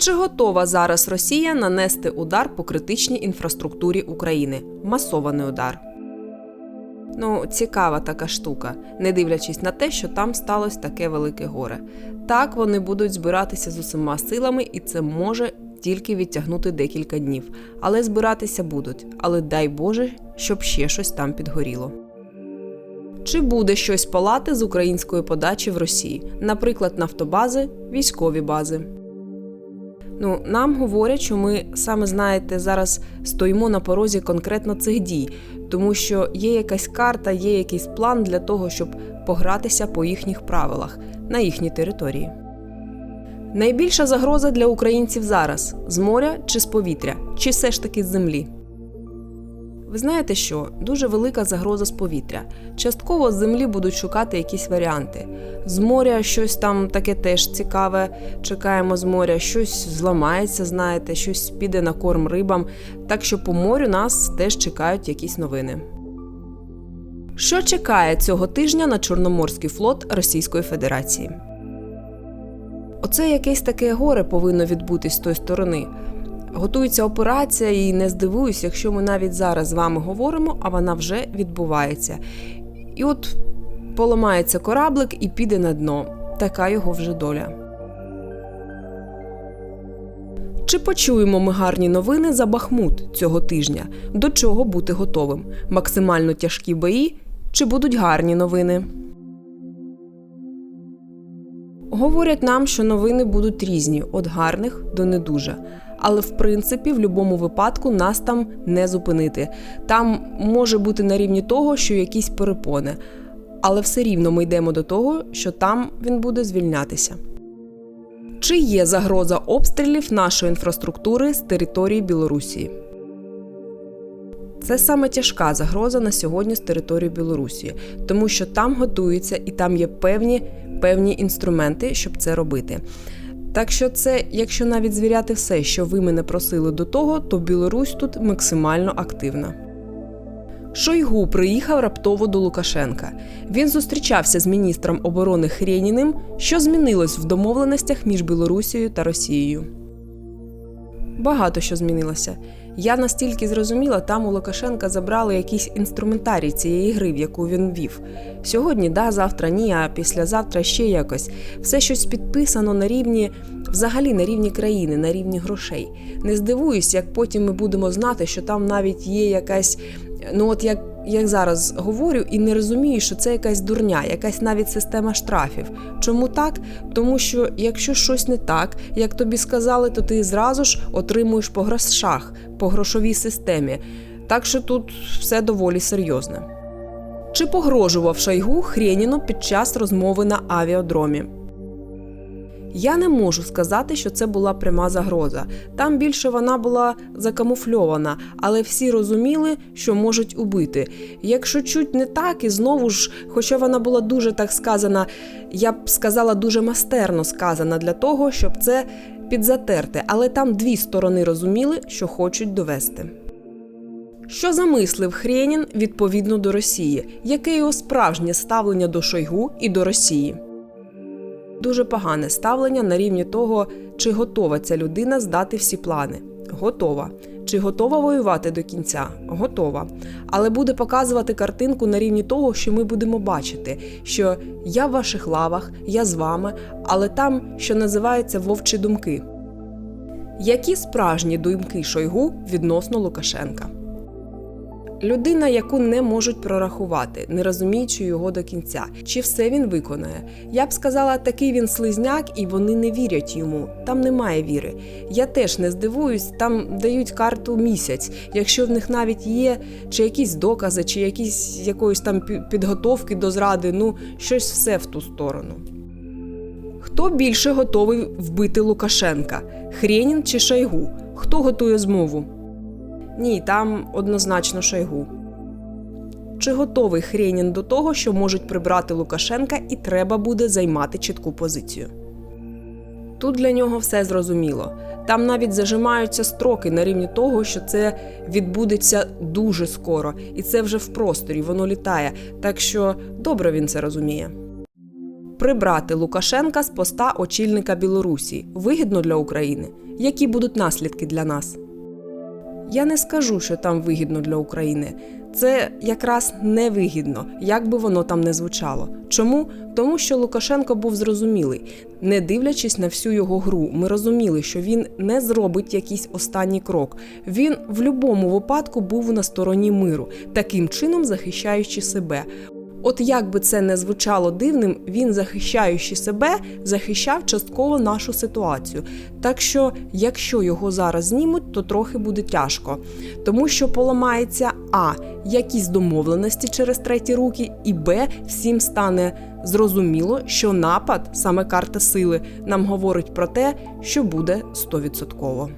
Чи готова зараз Росія нанести удар по критичній інфраструктурі України? Масований удар. Ну, цікава така штука, не дивлячись на те, що там сталося таке велике горе. Так вони будуть збиратися з усіма силами, і це може тільки відтягнути декілька днів. Але збиратися будуть. Але дай Боже, щоб ще щось там підгоріло. Чи буде щось палати з української подачі в Росії, наприклад, нафтобази, військові бази? Ну, нам говорять, що ми саме знаєте, зараз стоїмо на порозі конкретно цих дій, тому що є якась карта, є якийсь план для того, щоб погратися по їхніх правилах на їхній території. Найбільша загроза для українців зараз з моря чи з повітря, чи все ж таки з землі. Ви знаєте що? Дуже велика загроза з повітря. Частково з землі будуть шукати якісь варіанти. З моря щось там таке теж цікаве. Чекаємо з моря, щось зламається, знаєте, щось піде на корм рибам. Так що по морю нас теж чекають якісь новини. Що чекає цього тижня на Чорноморський флот Російської Федерації? Оце якесь таке горе повинно відбутись з тої сторони. Готується операція, і не здивуюсь, якщо ми навіть зараз з вами говоримо, а вона вже відбувається. І от поламається кораблик і піде на дно. Така його вже доля. Чи почуємо ми гарні новини за Бахмут цього тижня? До чого бути готовим? Максимально тяжкі бої? Чи будуть гарні новини? Говорять нам, що новини будуть різні від гарних до не дуже. Але в принципі, в будь-якому випадку нас там не зупинити. Там може бути на рівні того, що якісь перепони. Але все рівно ми йдемо до того, що там він буде звільнятися. Чи є загроза обстрілів нашої інфраструктури з території Білорусі? Це саме тяжка загроза на сьогодні з території Білорусі, тому що там готуються і там є певні, певні інструменти, щоб це робити. Так що це, якщо навіть звіряти все, що ви мене просили до того, то Білорусь тут максимально активна. Шойгу приїхав раптово до Лукашенка. Він зустрічався з міністром оборони Хрєніним, що змінилось в домовленостях між Білорусією та Росією. Багато що змінилося. Я настільки зрозуміла, там у Лукашенка забрали якийсь інструментарій цієї гри, в яку він вів. Сьогодні да, завтра ні, а післязавтра ще якось. Все щось підписано на рівні, взагалі на рівні країни, на рівні грошей. Не здивуюсь, як потім ми будемо знати, що там навіть є якась, ну от як. Як зараз говорю, і не розумію, що це якась дурня, якась навіть система штрафів. Чому так? Тому що якщо щось не так, як тобі сказали, то ти зразу ж отримуєш по грошах, по грошовій системі. Так що тут все доволі серйозне. Чи погрожував Шайгу Хрєніну під час розмови на авіадромі? Я не можу сказати, що це була пряма загроза. Там більше вона була закамуфльована, але всі розуміли, що можуть убити. Якщо чуть не так, і знову ж, хоча вона була дуже так сказана, я б сказала дуже мастерно сказана для того, щоб це підзатерти, але там дві сторони розуміли, що хочуть довести. Що замислив Хрєнін відповідно до Росії? Яке його справжнє ставлення до Шойгу і до Росії? Дуже погане ставлення на рівні того, чи готова ця людина здати всі плани. Готова. Чи готова воювати до кінця? Готова. Але буде показувати картинку на рівні того, що ми будемо бачити, що я в ваших лавах, я з вами, але там, що називається вовчі думки. Які справжні думки Шойгу відносно Лукашенка? Людина, яку не можуть прорахувати, не розуміючи його до кінця, чи все він виконає. Я б сказала, такий він слизняк, і вони не вірять йому. Там немає віри. Я теж не здивуюсь, там дають карту місяць, якщо в них навіть є чи якісь докази, чи якісь якоїсь там підготовки до зради, ну щось все в ту сторону. Хто більше готовий вбити Лукашенка? Хрєнін чи Шойгу? Хто готує змову? Ні, там однозначно Шойгу. Чи готовий Хрєнін до того, що можуть прибрати Лукашенка, і треба буде займати чітку позицію? Тут для нього все зрозуміло. Там навіть зажимаються строки на рівні того, що це відбудеться дуже скоро, і це вже в просторі, воно літає. Так що добре він це розуміє. прибрати Лукашенка з поста очільника Білорусі вигідно для України. Які будуть наслідки для нас? Я не скажу, що там вигідно для України. Це якраз невигідно, як би воно там не звучало. Чому? Тому що Лукашенко був зрозумілий. Не дивлячись на всю його гру, ми розуміли, що він не зробить якийсь останній крок. Він в будь-якому випадку був на стороні миру, таким чином захищаючи себе. От як би це не звучало дивним, він, захищаючи себе, захищав частково нашу ситуацію. Так що, якщо його зараз знімуть, то трохи буде тяжко, тому що поламається а якісь домовленості через треті руки, і б всім стане зрозуміло, що напад, саме карта сили, нам говорить про те, що буде стовідсотково.